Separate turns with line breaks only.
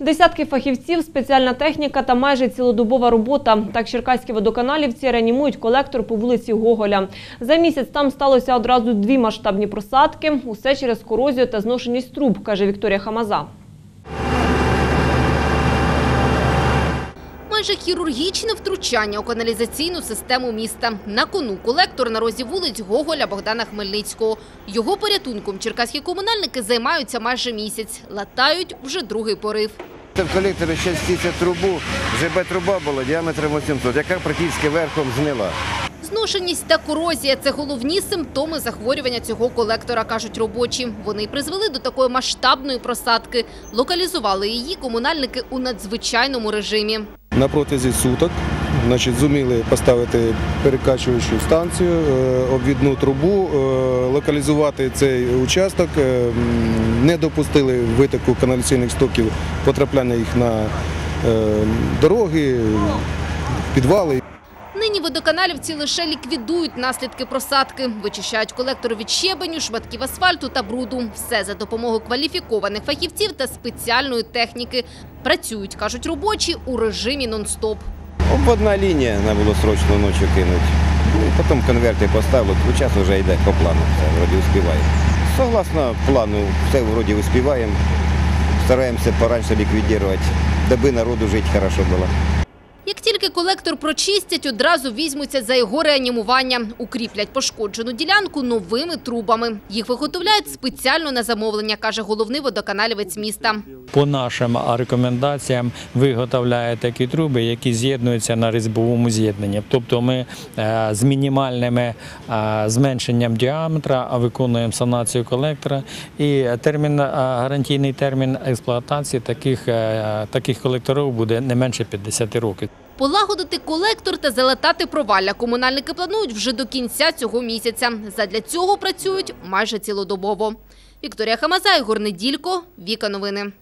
Десятки фахівців, спеціальна техніка та майже цілодобова робота. Так черкаські водоканалівці реанімують колектор по вулиці Гоголя. За місяць там сталося одразу дві масштабні просадки. Усе через корозію та зношеність труб, каже Вікторія Хамаза.
Майже хірургічне втручання у каналізаційну систему міста. На кону колектор на розі вулиць Гоголя Богдана Хмельницького. Його порятунком черкаські комунальники займаються майже місяць. Латають вже другий порив.
В колекторі ще стіться трубу, ЖБ-труба була діаметром 800, яка практично верхом згнила.
Зношеність та корозія – це головні симптоми захворювання цього колектора, кажуть робочі. Вони призвели до такої масштабної просадки. Локалізували її комунальники у надзвичайному режимі.
На протязі суток значить, зуміли поставити перекачуючу станцію, е, обвідну трубу, е, локалізувати цей участок, е, не допустили витоку каналізаційних стоків, потрапляння їх на дороги, підвали.
Нині водоканалівці лише ліквідують наслідки просадки. Вичищають колектор від щебеню, шматків асфальту та бруду. Все за допомогою кваліфікованих фахівців та спеціальної техніки. Працюють, кажуть робочі, у режимі нон-стоп.
Обводна лінія, треба було срочно ночі кинути. Ну, і потім конверти поставили, бо час вже йде по плану, все, вроді успіваємо. Согласно плану, все вроді успіваємо. Стараємося пораніше ліквідувати, даби народу жити добре було.
Тільки колектор прочистять, одразу візьмуться за його реанімування. Укріплять пошкоджену ділянку новими трубами. Їх виготовляють спеціально на замовлення, каже головний водоканалівець міста.
По нашим рекомендаціям виготовляє такі труби, які з'єднуються на різьбовому з'єднанні. Тобто ми е, з мінімальними е, зменшенням діаметра виконуємо санацію колектора. І термін, е, гарантійний термін експлуатації таких, таких колекторів буде не менше 50 років.
Полагодити колектор та залатати провалля комунальники планують вже до кінця цього місяця. Задля цього працюють майже цілодобово. Вікторія Хамаза, Ігор Віка Новини.